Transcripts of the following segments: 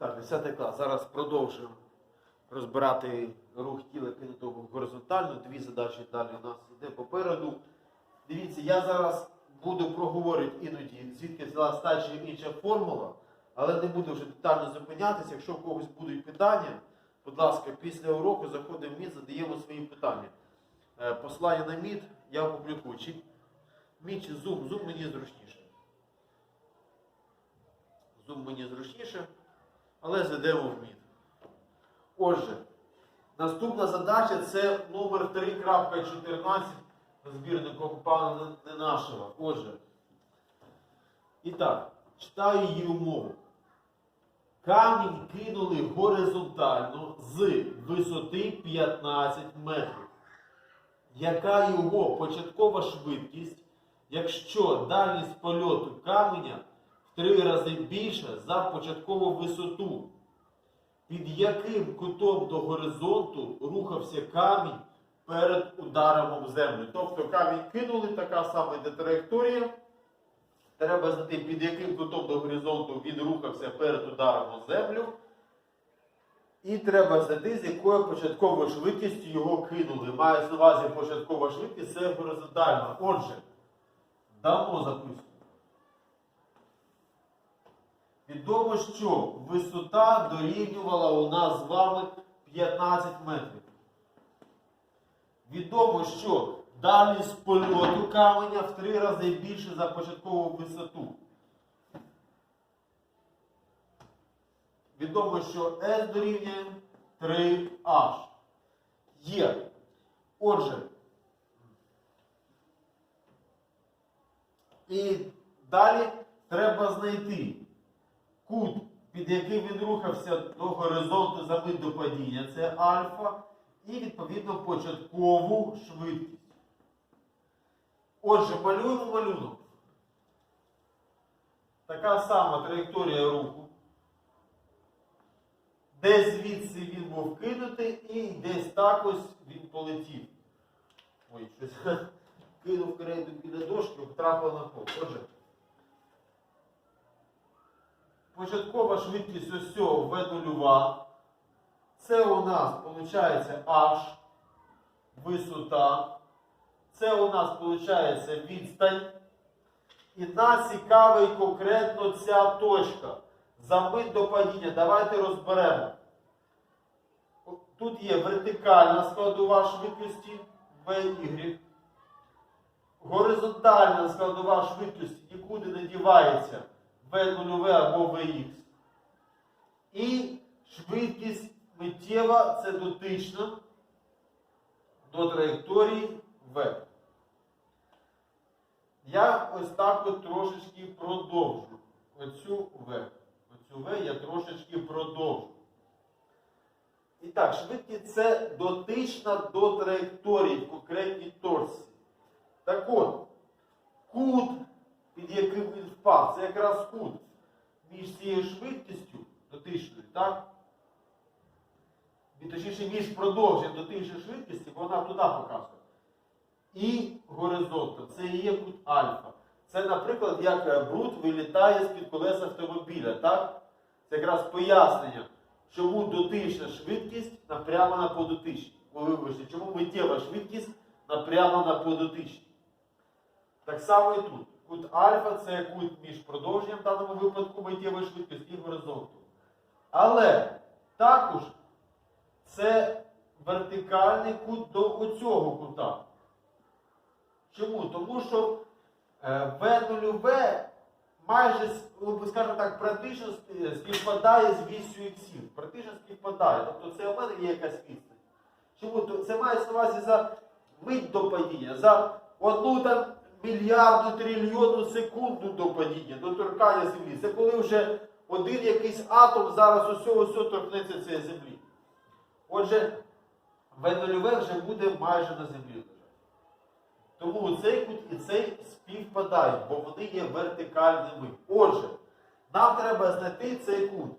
Так, 10 клас. Зараз продовжуємо розбирати рух тіла кинутого горизонтально. Дві задачі далі у нас йде попереду. Дивіться, я зараз буду проговорити іноді, звідки взялась та чи інша формула, але не буду вже детально зупинятися. Якщо у когось будуть питання, будь ласка, після уроку заходимо в мід, задаємо свої питання. Е, Послання на мід я опублікую. Чи мід чи зум? Зум мені зручніше. Зум мені зручніше, але зведемо в мід. Отже, наступна задача це номер 3.14 збірнику пана Ненашева. Отже. І так, читаю її умову. Камінь кинули горизонтально з висоти 15 метрів. Яка його початкова швидкість, якщо дальність польоту каменя три рази більша за початкову висоту? Під яким кутом до горизонту рухався камінь перед ударом об землю? Тобто камінь кинули, така сама йде траєкторія. Треба знати, під яким кутом до горизонту він рухався перед ударом об землю. І треба знати, з якою початковою швидкістю його кинули. Маю на увазі початкова швидкість це горизонтальна. Отже, дамо записку. Відомо, що висота дорівнювала у нас з вами 15 метрів. Відомо, що дальність польоту каменя в три рази більше за початкову висоту. Відомо, що S дорівнює 3H. Є. Отже. І далі треба знайти кут, під яким він рухався до горизонту за мить до падіння, це альфа, і відповідно початкову швидкість. Отже, малюємо малюнок. Така сама траєкторія руху. Десь звідси він був кинутий і десь так ось він полетів. Ой, щось кинув крейду біля дошки, втрапив на пол. Отже. Початкова швидкість ось цього v нульова. Це у нас виходить h висота. Це у нас виходить відстань. І нас цікавить конкретно ця точка. За мить до падіння. Давайте розберемо. Тут є вертикальна складова швидкості VY. Горизонтальна складова швидкості нікуди не дівається. V0 або Vx. І швидкість миттєва це дотична до траєкторії V. Я ось так от трошечки продовжу. Оцю V. Оцю V я трошечки продовжу. І так, швидкість це дотична до траєкторії в конкретній торсі. Так от, кут під яким він впав. Це якраз кут між цією швидкістю дотичною, так? І, Точніше, між продовженням дотичної швидкості, бо вона туди показує. І горизонтом. Це і є кут альфа. Це, наприклад, як е, бруд вилітає з-під колеса автомобіля, так? Це якраз пояснення, чому дотична швидкість напрямлена по дотичній. Вибачте, чому миттєва швидкість напрямлена по дотичній. Так само і тут. Кут альфа це кут між продовженням в даному випадку миттєвої швидкості і горизонту. Але також це вертикальний кут до оцього кута. Чому? Тому що е, V0V майже, ну, скажімо так, практично співпадає з вісю іксів. Практично співпадає. Тобто це у мене є якась відстань. Чому? Це мається на увазі за мить до падіння, за одну там мільярду трильйону секунду до падіння, до торкання землі. Це коли вже один якийсь атом зараз усього всього торкнеться цієї землі. Отже, В0 вже буде майже на землі лежати. Тому цей кут і цей співпадають, бо вони є вертикальними. Отже, нам треба знайти цей кут.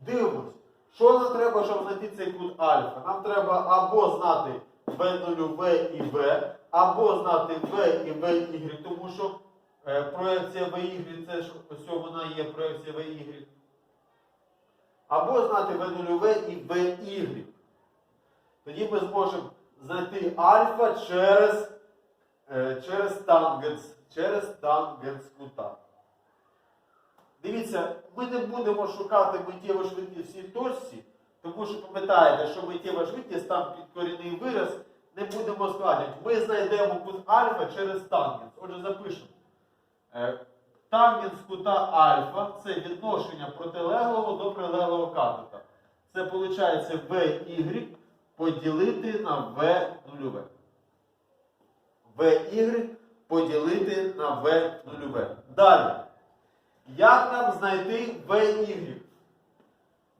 Дивимось, що нам треба, щоб знайти цей кут альфа? Нам треба або знати В0, В і В, або знати В і VY, тому що е, проекція VY, це ж ось вона є проекція VY. або знати В0 і VY. Тоді ми зможемо знайти альфа через, е, через тангенс, через тангенс кута. Дивіться, ми не будемо шукати миттєву швидкість в цій точці, тому що пам'ятаєте, що миттєва швидкість там підкорінний вираз, не будемо складати. Ми знайдемо кут альфа через тангенс. Отже, запишемо. Е, Тангенс кута альфа це відношення протилеглого до прилеглого катета. Це виходить VY поділити на V нульове. VY поділити на V нульове. Далі. Як нам знайти VY?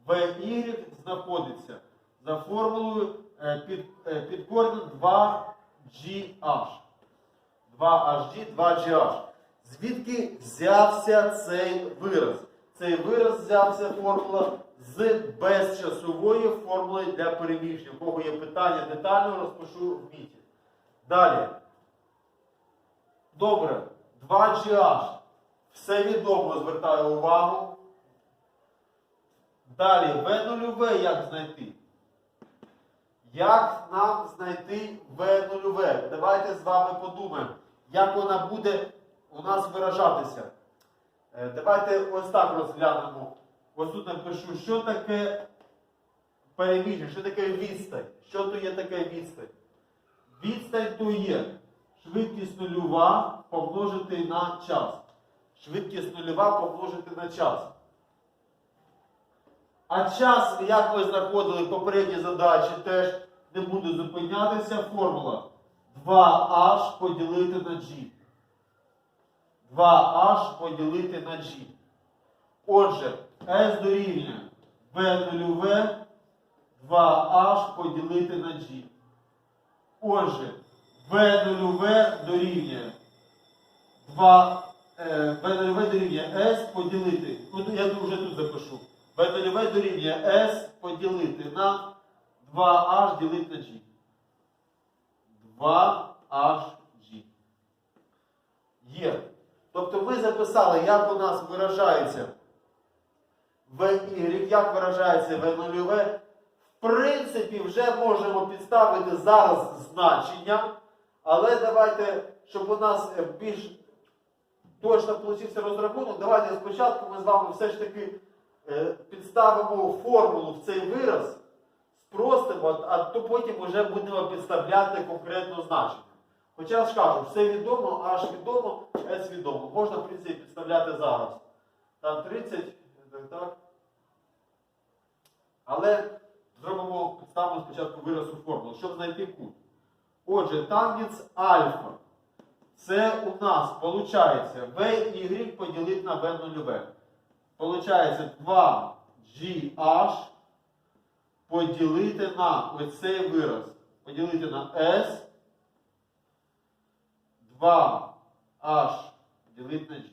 VY знаходиться за формулою е, під, е, під коренем 2GH. 2HG, 2GH. Звідки взявся цей вираз? Цей вираз взявся формула з безчасової формули для переміщення. У кого є питання детально, розпишу в міті. Далі. Добре. 2GH. Все відомо, звертаю увагу. Далі, В0В як знайти? Як нам знайти В0В? Давайте з вами подумаємо, як вона буде у нас виражатися. Е, Давайте ось так розглянемо. Ось тут напишу, що таке переміжжя, що таке відстань. Що то є таке відстань? Відстань то є швидкість нульова помножити на час. Швидкість нульова помножити на час. А час, як ми знаходили в попередній задачі, теж не буде зупинятися. Формула 2h поділити на g. 2h поділити на g. Отже, S дорівнює V0V 2h поділити на g. Отже, V0V дорівнює 2 е, V0V дорівнює S поділити. Ну, я вже тут запишу. V0V дорівнює S поділити на 2h ділити на g. 2hg. Є. Тобто ми записали, як у нас виражається VY, як виражається V0V. В принципі, вже можемо підставити зараз значення, але давайте, щоб у нас е, більш точно получився розрахунок, давайте спочатку ми з вами все ж таки підставимо формулу в цей вираз, спростимо, а то потім вже будемо підставляти конкретне значення. Хоча я ж кажу, все відомо, аж відомо, S відомо. Можна, в принципі, підставляти зараз. Там 30, так, так. Але зробимо, підставимо спочатку вираз у формулу, щоб знайти кут. Отже, тангенс альфа. Це у нас виходить VY поділити на V0V. Получається 2GH поділити на оцей вираз. Поділити на S. 2H ділити на G.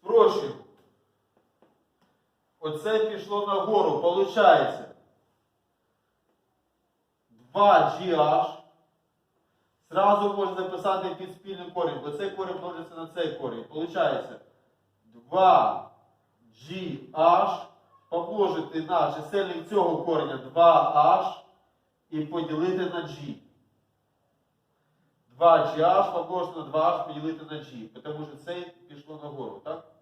Спрощуємо. Оце пішло нагору. Получається 2GH. Зразу можна записати під спільний корінь, бо цей корінь множиться на цей корінь. Получається 2GH помножити на чисельник цього кореня 2H і поділити на G. 2GH помножити на 2H поділити на G. Тому що це пішло нагору, так?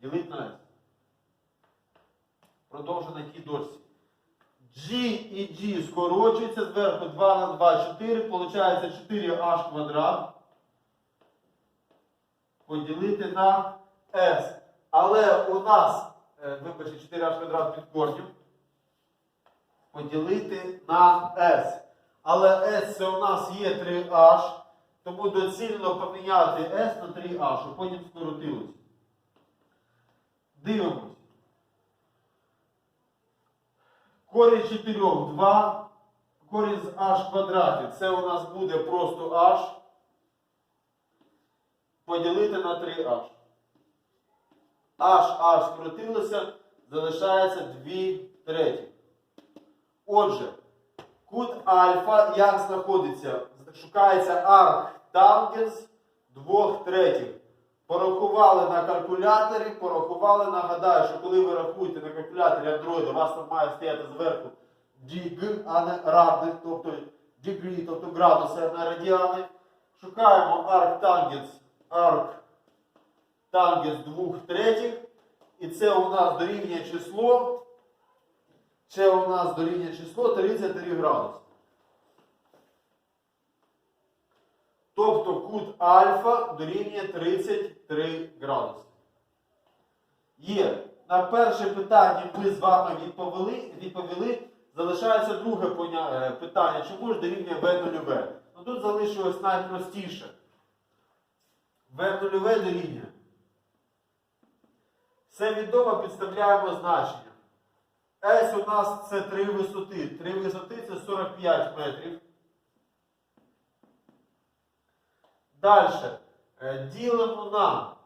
Ділити на S. Продовжуємо на тій дошці. G і G скорочуються зверху 2 на 2, 4. Получається 4H квадрат. Поділити на S. Але у нас, е, вибачте, 4H квадрат під корнем. Поділити на S. Але S це у нас є 3H. Тому доцільно поміняти S на 3H, щоб потім скоротилось. Дивимось. Корінь 4 2. Корінь з h квадраті. Це у нас буде просто h. Поділити на 3h. h, h скоротилося, залишається 2 треті. Отже, кут альфа як знаходиться? Шукається арк тангенс 2 третіх. Порахували на калькуляторі, порахували, нагадаю, що коли ви рахуєте на калькуляторі Android, у вас там має стояти зверху DG, а не ради, тобто degree, тобто градуси, а не радіани. Шукаємо арктангенс, арктангенс 2 третіх. І це у нас дорівнює число. Це у нас дорівнює число 33 градуси. Тобто кут альфа дорівнює 33 градуси. Є. На перше питання ми з вами відповіли. відповіли. Залишається друге е, питання. Чому ж дорівнює В0В? Ну тут залишилось найпростіше. В0В дорівнює. Все відомо, підставляємо значення. S у нас це 3 висоти. 3 висоти це 45 метрів. Далі. Ділимо на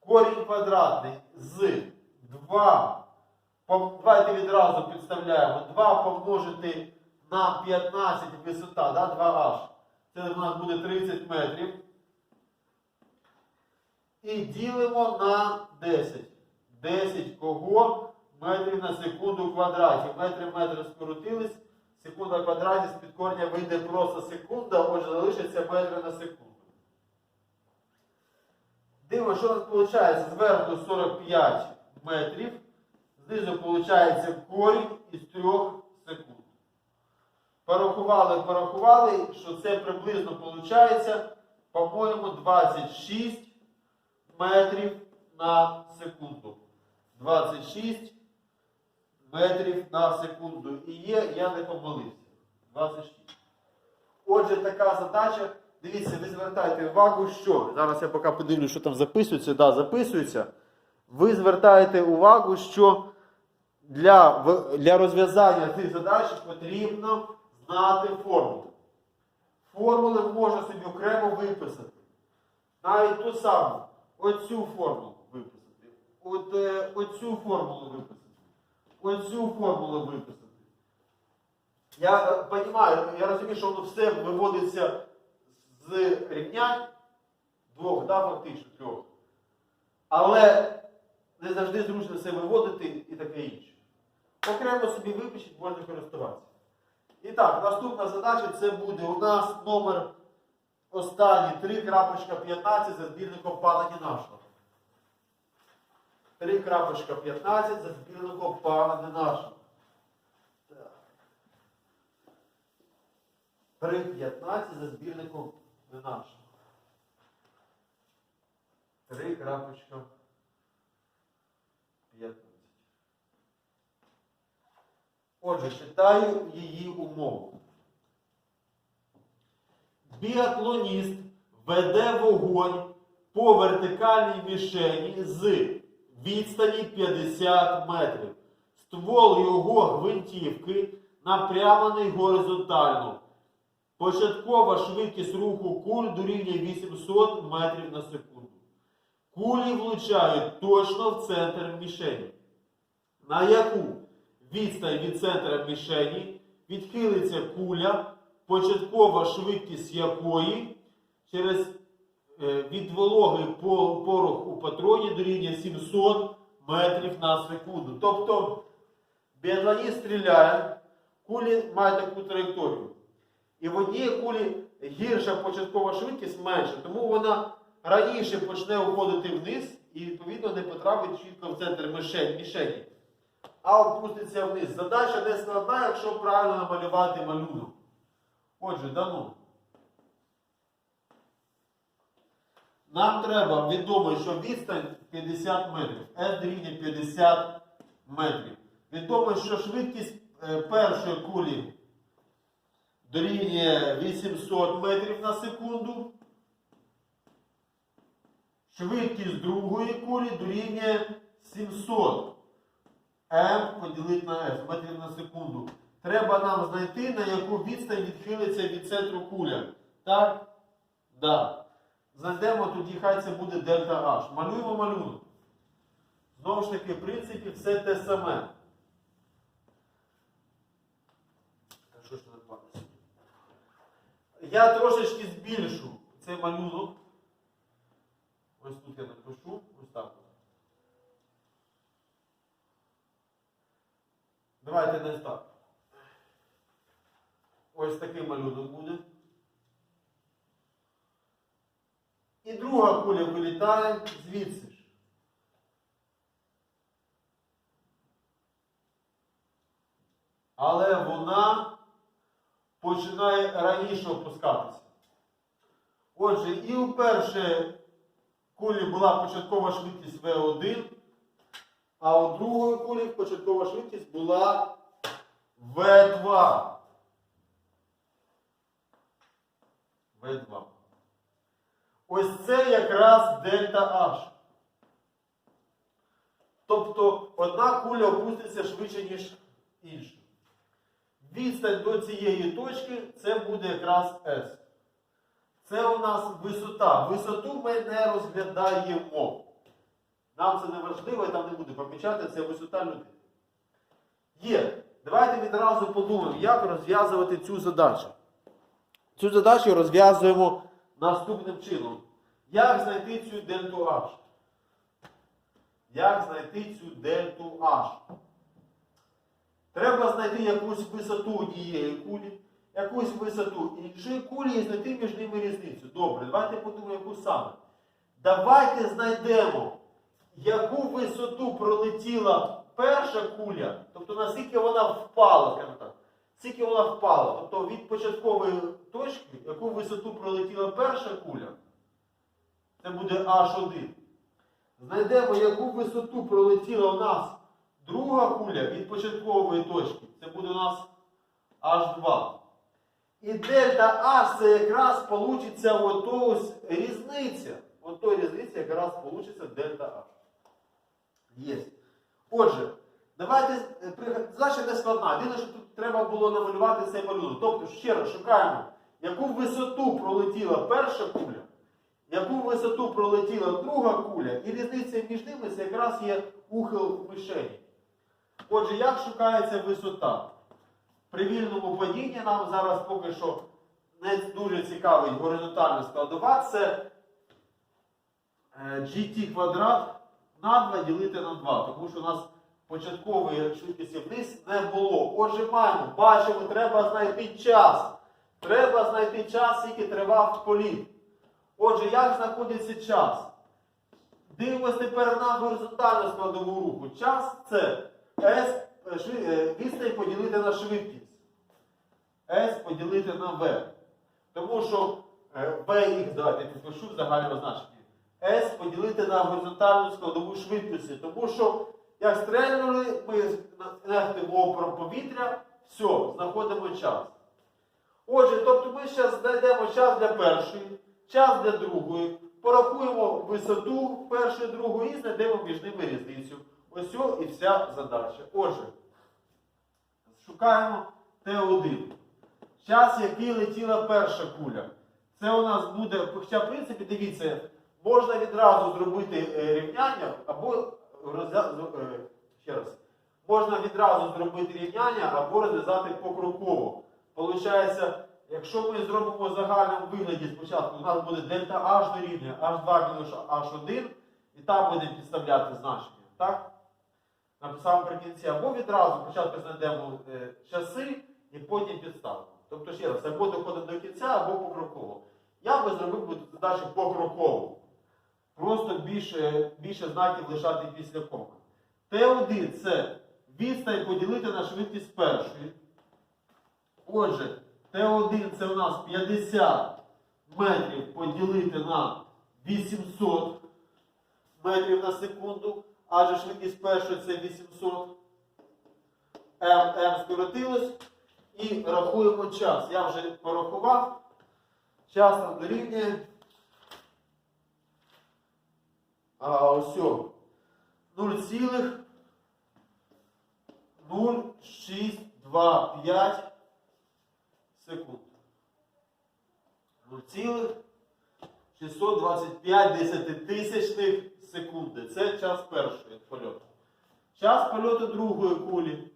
корінь квадратний з 2. Давайте відразу підставляємо. 2 помножити на 15 висота, да? 2h. Це у нас буде 30 метрів. І ділимо на 10. 10 кого? Метрів на секунду квадраті. Метри метри скоротились. Секунда квадраті з під корня вийде просто секунда, отже залишиться метри на секунду. Дивимося, що у нас виходить? Зверху 45 метрів. Знизу виходить корінь із 3 секунд. Порахували, порахували, що це приблизно виходить, по-моєму, 26 метрів на секунду. 26 метрів на секунду. І є, я не помилився. 26. Отже, така задача. Дивіться, ви звертаєте увагу, що. Зараз я поки подивлюсь, що там записується. Да, записується. Ви звертаєте увагу, що для, для розв'язання цих задач потрібно знати формулу. Формули можна собі окремо виписати. Навіть ту саму, оцю формулу виписати. От, е, оцю формулу виписати. Оцю формулу виписати. Я е, розумію, я розумію, що воно все виводиться з рівнянь двох, да, фактично трьох. Але не завжди зручно все виводити і таке інше. Окремо собі випишіть, можна користуватися. І так, наступна задача це буде у нас номер останній 3.15 за збірником пана Нінашого. 3.15 за збірником пана Нінашого. 3.15 за збірником Нінашого. 3.15. Отже, читаю її умову. Біатлоніст веде вогонь по вертикальній мішені з відстані 50 метрів. Ствол його гвинтівки напрямлений горизонтально. Початкова швидкість руху куль дорівнює 800 метрів на секунду. Кулі влучають точно в центр мішені. На яку відстань від центра мішені відхилиться куля, початкова швидкість якої через е, від вологи порох у патроні дорівнює 700 метрів на секунду. Тобто біатлоніст стріляє, кулі мають таку траєкторію. І в одній кулі гірша початкова швидкість менша, тому вона раніше почне уходити вниз і, відповідно, не потрапить чітко в центр мішені, а опуститься вниз. Задача не складна, якщо правильно намалювати малюнок. Отже, дано. Нам треба відомо, що відстань 50 метрів. S дорівнює 50 метрів. Відомо, що швидкість е, першої кулі дорівнює 800 метрів на секунду. Швидкість другої кулі дорівнює 700 М поділити на S метрів на секунду. Треба нам знайти, на яку відстань відхилиться від центру куля. Так? Да. Знайдемо тоді, хай це буде дельта H. Малюємо малюнок. Знову ж таки, в принципі, все те саме. Що ж? Я трошечки збільшу цей малюнок. Ось тут я напишу, ось так. Давайте десь так. Ось такий малюнок буде. І друга куля вилітає звідси ж. Але вона починає раніше опускатися. Отже, і у першої кулі була початкова швидкість V1, а у другої кулі початкова швидкість була V2. V2. Ось це якраз дельта H. Тобто одна куля опуститься швидше, ніж інша. Відстань до цієї точки це буде якраз S. Це у нас висота. Висоту ми не розглядаємо. Нам це не важливо, я там не буду помічати, це висота людини. Є. Давайте відразу подумаємо, як розв'язувати цю задачу. Цю задачу розв'язуємо наступним чином. Як знайти цю дельту H? Як знайти цю дельту H? Треба знайти якусь висоту однієї кулі, якусь висоту іншої кулі і знайти між ними різницю. Добре, давайте подумаємо, яку саме. Давайте знайдемо, яку висоту пролетіла перша куля, тобто наскільки вона впала, скажімо так. Скільки вона впала, тобто від початкової точки, яку висоту пролетіла перша куля, це буде H1. Знайдемо, яку висоту пролетіла у нас друга куля від початкової точки. Це буде у нас H2. І дельта H це якраз получиться ось різниця. Ото різниця якраз получиться дельта H. Є. Отже, давайте е, задача не складна. Єдине, що тут треба було намалювати цей малюнок. Тобто, ще раз шукаємо, яку висоту пролетіла перша куля, яку висоту пролетіла друга куля, і різниця між ними це якраз є ухил мишені. Отже, як шукається висота? При вільному падінні нам зараз поки що не дуже цікавить горизонтальна складова. Це е, GT квадрат на 2 ділити на 2, тому що у нас початкової швидкості вниз не було. Отже, маємо, бачимо, треба знайти час. Треба знайти час, який тривав політ. Отже, як знаходиться час? Дивимось тепер на горизонтальну складову руху. Час це S, е, е, відстань поділити на швидкість. S поділити на V. Тому що е, Vx, давайте підпишу в загальному значенні. S поділити на горизонтальну складову швидкості. Тому що, як стрельнули, ми нехтимо опором повітря, все, знаходимо час. Отже, тобто ми зараз знайдемо час для першої, час для другої, порахуємо висоту першої, другої і знайдемо між ними різницю. Ось і вся задача. Отже, шукаємо Т1. Час, який летіла перша куля. Це у нас буде, хоча, в принципі, дивіться, можна відразу зробити е, рівняння або е, ще раз. Можна відразу зробити рівняння або розв'язати покроково. Получається, якщо ми зробимо в загальному вигляді спочатку, у нас буде дельта H дорівнює H2 мінус H1, і там будемо підставляти значення. Так? Написав наприкінці, або відразу спочатку знайдемо е, часи і потім підставимо. Тобто ще раз, або доходимо до кінця, або покроково. Я би зробив би задачу покроково. Просто більше, більше знаків лишати після коми. Т1 це відстань поділити на швидкість першої. Отже, Т1 це у нас 50 метрів поділити на 800 метрів на секунду, адже швидкість першої це 800. М, М скоротилось. І рахуємо час. Я вже порахував. Час нам дорівнює. А ось о, 0,0625 секунд. 0,625 десятитисячних секунди. Це час першої польоту. Час польоту другої кулі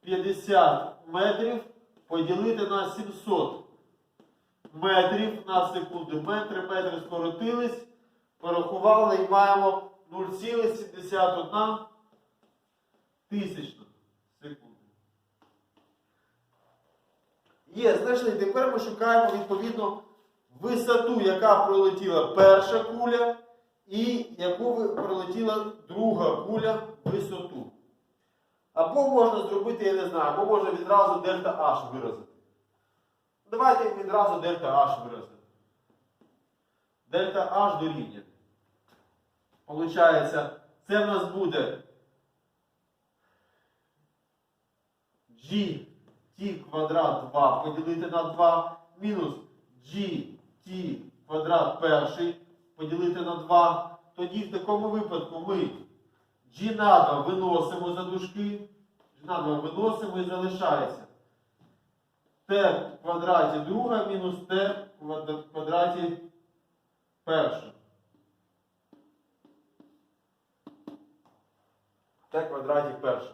50 метрів поділити на 700 метрів на секунду. Метри, метри скоротились, порахували і маємо 0,71 тисячна секунди. Є, знайшли. Тепер ми шукаємо відповідно висоту, яка пролетіла перша куля, і яку пролетіла друга куля висоту. Або можна зробити, я не знаю, або можна відразу дельта H виразити. Давайте відразу дельта H виразити. Дельта H дорівнює. Получається, це в нас буде gt квадрат 2 поділити на 2 мінус gt квадрат перший поділити на 2. Тоді в такому випадку ми g на 2 виносимо за дужки, g на 2 виносимо і залишається t в квадраті друга мінус t в квадраті перша. T квадраті перша.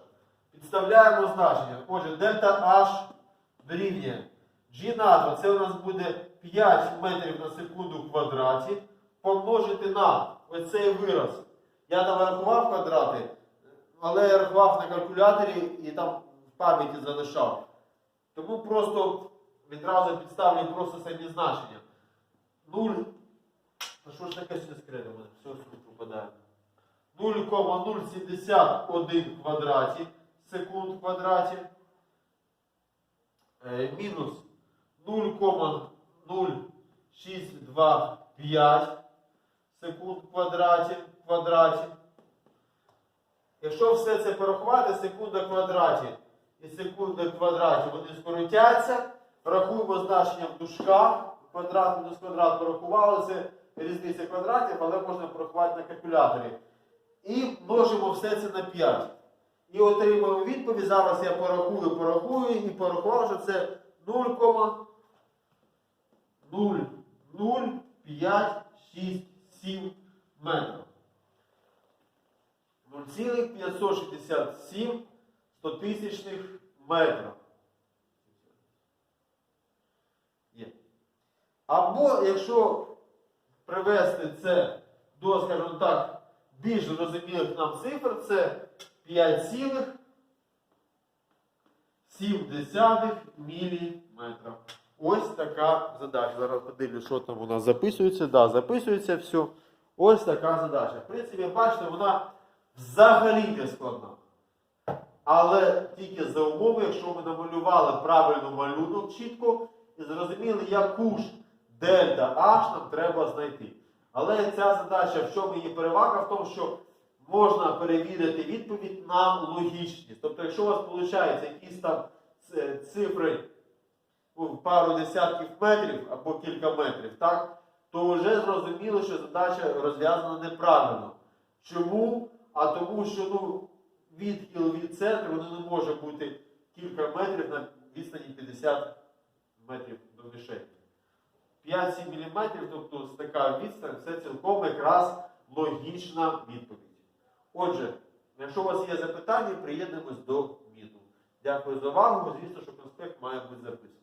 Підставляємо значення. Отже, дельта H дорівнює G на 2, це у нас буде 5 метрів на секунду в квадраті, помножити на оцей вираз. Я там рахував квадрати, але я рахував на калькуляторі і там в пам'яті залишав. Тому просто відразу підставлю просто самі значення. 0. А що ж таке все мене все попадає. 0,071 квадраті секунд квадраті. Е, мінус 0,0625 секунд квадраті, квадраті. Якщо все це порахувати, секунда квадраті і секунда квадраті вони скоротяться. Рахуємо значення в дужках. Квадрат мінус квадрат порахували, це різниця квадратів, але можна порахувати на калькуляторі. І множимо все це на 5. І отримуємо відповідь. Зараз я порахую, порахую і порахував, що це 0,0567 метрів. 0,567 стотисячних метрів. Або якщо привести це до, скажімо так, більш зрозумілих нам цифр, це 5,7 міліметра. Ось така задача. Зараз подивлюсь, що там у нас записується. Да, записується все. Ось така задача. В принципі, бачите, вона взагалі не складна. Але тільки за умови, якщо ми намалювали правильно малюнок чітко і зрозуміли, яку ж дельта H нам треба знайти. Але ця задача, в чому її перевага? В тому, що можна перевірити відповідь на логічність. Тобто, якщо у вас виходить якісь там цифри ну, пару десятків метрів або кілька метрів, так, то вже зрозуміло, що задача розв'язана неправильно. Чому? А тому, що ну, відхил від центру воно не може бути кілька метрів на відстані 50 метрів до мішені. 5-7 мм, тобто така відстань, це цілком якраз логічна відповідь. Отже, якщо у вас є запитання, приєднуємось до міту. Дякую за увагу. Звісно, що конспект має бути записаний.